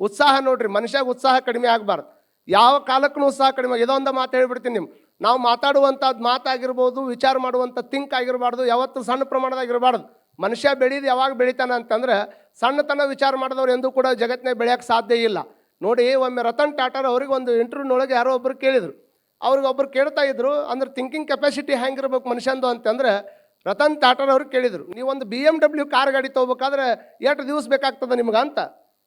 ಉತ್ಸಾಹ ನೋಡ್ರಿ, ಮನುಷ್ಯಾಗ ಉತ್ಸಾಹ ಕಡಿಮೆ ಆಗಬಾರ್ದು. ಯಾವ ಕಾಲಕ್ಕೂ ಉತ್ಸಾಹ ಕಡಿಮೆ ಇದೊಂದು ಮಾತು ಹೇಳ್ಬಿಡ್ತೀನಿ ನಿಮ್ಗೆ. ನಾವು ಮಾತಾಡುವಂಥದ್ದು ಮಾತಾಗಿರ್ಬೋದು, ವಿಚಾರ ಮಾಡುವಂಥ ಥಿಂಕ್ ಆಗಿರಬಾರ್ದು, ಯಾವತ್ತು ಸಣ್ಣ ಪ್ರಮಾಣದಾಗಿರಬಾರ್ದು ಮನುಷ್ಯ ಬೆಳೀದು ಯಾವಾಗ ಬೆಳಿತಾನ ಅಂತಂದ್ರೆ ಸಣ್ಣತನ ವಿಚಾರ ಮಾಡಿದವ್ರು ಎಂದೂ ಕೂಡ ಜಗತ್ತಿನಾಗ ಬೆಳೆಯೋಕೆ ಸಾಧ್ಯ ಇಲ್ಲ. ನೋಡಿ, ಒಮ್ಮೆ ರತನ್ ಟಾಟಾರ್ ಅವ್ರಿಗೆ ಒಂದು ಇಂಟರ್ವ್ಯೂನೊಳಗೆ ಯಾರೋ ಒಬ್ಬರು ಕೇಳಿದರು. ಅವ್ರಿಗೆ ಒಬ್ಬರು ಕೇಳ್ತಾ ಇದ್ರು, ಅಂದ್ರೆ ಥಿಂಕಿಂಗ್ ಕೆಪಾಸಿಟಿ ಹೆಂಗಿರ್ಬೇಕು ಮನುಷ್ಯಂದು ಅಂತಂದ್ರೆ ರತನ್ ಟಾಟಾರ್ ಅವ್ರಿಗೆ ಕೇಳಿದರು, ನೀವೊಂದು ಬಿ ಎಂ ಡಬ್ಲ್ಯೂ ಕಾರ್ ಗಾಡಿ ತೊಗೋಬೇಕಾದ್ರೆ ಎಷ್ಟು ದಿವಸ ಬೇಕಾಗ್ತದೆ ನಿಮ್ಗೆ? ಅಂತ.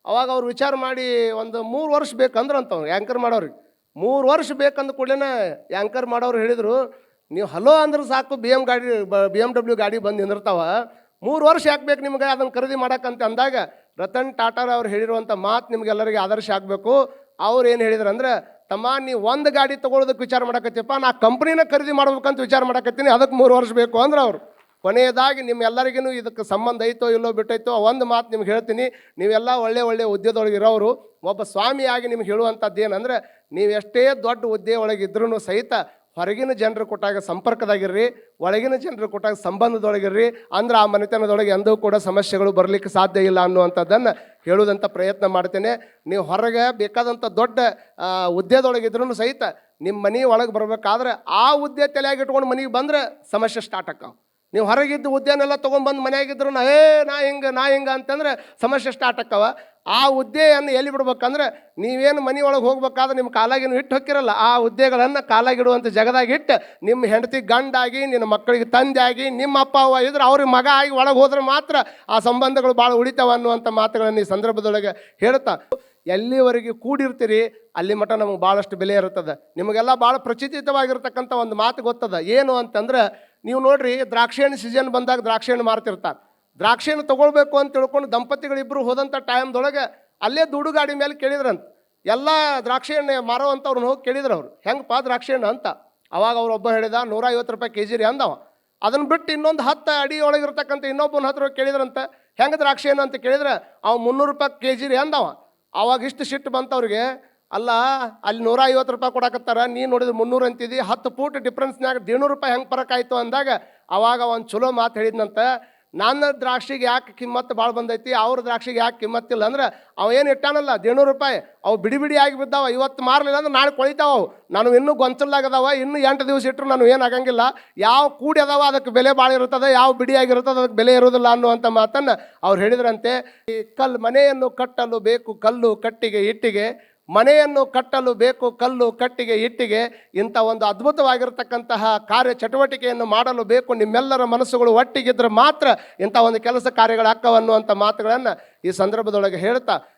ಅವಾಗ ಅವ್ರು ವಿಚಾರ ಮಾಡಿ ಒಂದು ಮೂರು ವರ್ಷ ಬೇಕಂದ್ರೆ ಅಂತ ಆ್ಯಂಕರ್ ಮಾಡೋರಿಗೆ. ಮೂರು ವರ್ಷ ಬೇಕಂದ ಕೂಡಲೇ ಆ್ಯಂಕರ್ ಮಾಡೋರು ಹೇಳಿದರು, ನೀವು ಹಲೋ ಅಂದ್ರೆ ಸಾಕು ಬಿ ಎಂ ಗಾಡಿ, ಬಿ ಎಂ ಡಬ್ಲ್ಯೂ ಗಾಡಿ ಬಂದು ನಿಂದಿರ್ತಾವ. ಮೂರು ವರ್ಷ ಯಾಕೆ ಬೇಕು ನಿಮಗೆ ಅದನ್ನು ಖರೀದಿ ಮಾಡೋಕ್ಕಂತ ಅಂದಾಗ ರತನ್ ಟಾಟಾರ್ ಅವ್ರು ಹೇಳಿರುವಂಥ ಮಾತು ನಿಮಗೆಲ್ಲರಿಗೆ ಆದರ್ಶ ಆಗಬೇಕು. ಅವ್ರು ಏನು ಹೇಳಿದ್ರು ಅಂದ್ರೆ, ತಮ್ಮ ನೀವು ಒಂದು ಗಾಡಿ ತೊಗೊಳೋದಕ್ಕೆ ವಿಚಾರ ಮಾಡಕತ್ತಿಪ್ಪ ನಾ ಕಂಪ್ನಿನ ಖರೀದಿ ಮಾಡ್ಬೇಕಂತ ವಿಚಾರ ಮಾಡಕತ್ತೀನಿ ಅದಕ್ಕೆ ಮೂರು ವರ್ಷ ಬೇಕು ಅಂದ್ರೆ ಅವ್ರು. ಕೊನೆಯದಾಗಿ ನಿಮ್ಮೆಲ್ಲರಿಗೂ ಇದಕ್ಕೆ ಸಂಬಂಧ ಐತೋ ಇಲ್ಲೋ ಬಿಟ್ಟೈತೋ ಒಂದು ಮಾತು ನಿಮ್ಗೆ ಹೇಳ್ತೀನಿ. ನೀವೆಲ್ಲ ಒಳ್ಳೆ ಒಳ್ಳೆ ಹುದ್ದೆದೊಳಗೆ ಇರೋರು ಒಬ್ಬ ಸ್ವಾಮಿಯಾಗಿ ನಿಮ್ಗೆ ಹೇಳುವಂಥದ್ದು ಏನಂದರೆ ನೀವು ಎಷ್ಟೇ ದೊಡ್ಡ ಹುದ್ದೆ ಒಳಗೆ ಇದ್ರೂ ಸಹಿತ ಹೊರಗಿನ ಜನರು ಕೊಟ್ಟಾಗ ಸಂಪರ್ಕದಾಗಿರ್ರಿ, ಒಳಗಿನ ಜನರು ಕೊಟ್ಟಾಗ ಸಂಬಂಧದೊಳಗಿರ್ರಿ, ಅಂದ್ರೆ ಆ ಮನೆತನದೊಳಗೆ ಎಂದೂ ಕೂಡ ಸಮಸ್ಯೆಗಳು ಬರಲಿಕ್ಕೆ ಸಾಧ್ಯ ಇಲ್ಲ ಅನ್ನುವಂಥದ್ದನ್ನು ಹೇಳುವುದಂಥ ಪ್ರಯತ್ನ ಮಾಡ್ತೇನೆ. ನೀವು ಹೊರಗೆ ಬೇಕಾದಂಥ ದೊಡ್ಡ ಹುದ್ದೆದೊಳಗಿದ್ರೂ ಸಹಿತ ನಿಮ್ಮ ಮನೆ ಒಳಗೆ ಬರಬೇಕಾದ್ರೆ ಆ ಹುದ್ದೆ ತಲೆಯಾಗಿಟ್ಕೊಂಡು ಮನೆಗೆ ಬಂದರೆ ಸಮಸ್ಯೆ ಸ್ಟಾರ್ಟ್ ಆಕ್ಕಾವ ನೀವು ಹೊರಗಿದ್ದು ಹುದ್ದೆನೆಲ್ಲ ತೊಗೊಂಬಂದು ಮನೆಯಾಗಿದ್ರು ನಾ, ಏ, ನಾ ಹಿಂಗೆ ನಾ ಹಿಂಗೆ? ಅಂತಂದ್ರೆ ಸಮಸ್ಯೆ ಸ್ಟಾರ್ಟ್ ಆಕ್ಕವ. ಆ ಹುದ್ದೆಯನ್ನು ಎಲ್ಲಿ ಬಿಡ್ಬೇಕಂದ್ರೆ ನೀವೇನು ಮನೆ ಒಳಗೆ ಹೋಗ್ಬೇಕಾದ್ರೆ ನಿಮ್ಮ ಕಾಲಾಗಿನ ಇಟ್ಟು ಹೊಕ್ಕಿರಲ್ಲ. ಆ ಹುದ್ದೆಗಳನ್ನು ಕಾಲಾಗಿಡುವಂಥ ಇಟ್ಟು ನಿಮ್ಮ ಹೆಂಡತಿ ಗಂಡಾಗಿ, ನಿನ್ನ ಮಕ್ಕಳಿಗೆ ತಂದೆಯಾಗಿ, ನಿಮ್ಮ ಅಪ್ಪ, ಅವ್ವ ಇದ್ರೆ ಅವ್ರಿಗೆ ಮಗ ಆಗಿ ಒಳಗೆ ಹೋದ್ರೆ ಮಾತ್ರ ಆ ಸಂಬಂಧಗಳು ಭಾಳ ಉಳಿತಾವ ಅನ್ನುವಂಥ ಮಾತುಗಳನ್ನು ಈ ಸಂದರ್ಭದೊಳಗೆ ಹೇಳ್ತಾ ಎಲ್ಲಿವರೆಗೆ ಕೂಡಿರ್ತೀರಿ, ಅಲ್ಲಿ ಮಠ ನಮಗೆ ಭಾಳಷ್ಟು ಬೆಲೆ ಇರ್ತದೆ ನಿಮಗೆಲ್ಲ ಭಾಳ ಪ್ರಚಿತಿತವಾಗಿರ್ತಕ್ಕಂಥ ಒಂದು ಮಾತು ಗೊತ್ತದ. ಏನು ಅಂತಂದ್ರೆ ನೀವು ನೋಡ್ರಿ ದ್ರಾಕ್ಷಿ ಹಣ್ಣು ಸೀಸನ್ ಬಂದಾಗ ದ್ರಾಕ್ಷಿ ಹಣ್ಣು ಮಾರ್ತಿರ್ತಾರೆ. ದ್ರಾಕ್ಷಿ ಹಣ್ಣು ತೊಗೊಳ್ಬೇಕು ಅಂತ ತಿಳ್ಕೊಂಡು ದಂಪತಿಗಳಿಬ್ಬರು ಹೋದಂಥ ಟೈಮ್ದೊಳಗೆ ಅಲ್ಲೇ ದುಡು ಗಾಡಿ ಮೇಲೆ ಕೇಳಿದ್ರಂತ. ಎಲ್ಲ ದ್ರಾಕ್ಷಿ ಹಣ್ಣು ಮಾರೋವಂಥವ್ರನ್ನ ಹೋಗಿ ಕೇಳಿದ್ರು ಅವ್ರು. ಹೆಂಗಪ್ಪ ದ್ರಾಕ್ಷಿ ಹಣ್ಣು ಅಂತ. ಅವಾಗ ಅವ್ರು ಒಬ್ಬ ಹೇಳಿದ ನೂರ ಐವತ್ತು ರೂಪಾಯಿ ಕೆ ಜಿ ರೀ ಅಂದವ. ಅದನ್ನು ಬಿಟ್ಟು ಇನ್ನೊಂದು ಹತ್ತು ಅಡಿ ಒಳಗಿರ್ತಕ್ಕಂಥ ಇನ್ನೊಬ್ಬನ ಹತ್ರ ಕೇಳಿದ್ರಂತ. ಹೆಂಗೆ ದ್ರಾಕ್ಷಿ ಹಣ್ಣು ಅಂತ ಕೇಳಿದ್ರೆ, ಅವ ಮುನ್ನೂರು ರೂಪಾಯಿ ಕೆ ಜಿ ರೀ ಅಂದವ. ಅವಾಗ ಇಷ್ಟು ಸಿಟ್ಟು ಬಂತವ್ರಿಗೆ ಅಲ್ಲ, ಅಲ್ಲಿ ನೂರ ಐವತ್ತು ರೂಪಾಯಿ ಕೊಡಕತ್ತಾರ ನೀ ನೋಡಿದ್ರೆ ಮುನ್ನೂರು ಅಂತಿದ್ದಿ ಹತ್ತು ಫೂಟ್ ಡಿಫ್ರೆನ್ಸ್ನಾಗ ದೇಡ್ನೂರು ರೂಪಾಯಿ ಹೆಂಗೆ ಬರೋಕ್ಕಾಯ್ತು ಅಂದಾಗ, ಅವಾಗ ಒಂದು ಚಲೋ ಮಾತು ಹೇಳಿದ್ನಂತ, ನನ್ನ ದ್ರಾಕ್ಷಿಗೆ ಯಾಕೆ ಕಿಮ್ಮತ್ತು ಭಾಳ ಬಂದೈತಿ, ಅವ್ರ ದ್ರಾಕ್ಷಿಗೆ ಯಾಕೆ ಕಿಮ್ಮತ್ತಿಲ್ಲ ಅಂದ್ರೆ, ಅವ ಏನು ಇಟ್ಟಾನಲ್ಲ ದೇಡ್ನೂರು ರೂಪಾಯಿ, ಅವು ಬಿಡಿ ಬಿಡಿ ಆಗಿ ಬಿದ್ದಾವ, ಇವತ್ತು ಮಾರಲಿಲ್ಲ ಅಂದ್ರೆ ನಾಳೆ ಕೊಳಿತಾವ ನಾನು ಇನ್ನೂ ಗೊಂಚಲಾಗದಾವ ಇನ್ನೂ ಎಂಟು ದಿವಸ ಇಟ್ಟರು ನಾನು ಏನು ಆಗಂಗಿಲ್ಲ, ಯಾವ ಕೂಡಿ ಅದಾವ, ಅದಕ್ಕೆ ಬೆಲೆ ಭಾಳ ಇರುತ್ತದೆ, ಯಾವ ಬಿಡಿಯಾಗಿರುತ್ತದೆ ಅದಕ್ಕೆ ಬೆಲೆ ಇರೋದಿಲ್ಲ ಅನ್ನುವಂಥ ಮಾತನ್ನು ಅವ್ರು ಹೇಳಿದ್ರಂತೆ, ಈ ಕಲ್ಲು ಮನೆಯನ್ನು ಕಟ್ಟಲು ಬೇಕು, ಕಲ್ಲು ಕಟ್ಟಿಗೆ ಇಟ್ಟಿಗೆ ಮನೆಯನ್ನು ಕಟ್ಟಲು ಬೇಕು, ಕಲ್ಲು, ಕಟ್ಟಿಗೆ, ಇಟ್ಟಿಗೆ ಇಂಥ ಒಂದು ಅದ್ಭುತವಾಗಿರತಕ್ಕಂತಹ ಕಾರ್ಯ ಚಟುವಟಿಕೆಯನ್ನು ಮಾಡಲು ಬೇಕು. ನಿಮ್ಮೆಲ್ಲರ ಮನಸ್ಸುಗಳು ಒಟ್ಟಿಗಿದ್ರೆ ಮಾತ್ರ ಇಂಥ ಒಂದು ಕೆಲಸ ಕಾರ್ಯಗಳ ಅಕ್ಕವನ್ನು ಅಂತ ಮಾತುಗಳನ್ನು ಈ ಸಂದರ್ಭದೊಳಗೆ ಹೇಳ್ತಾ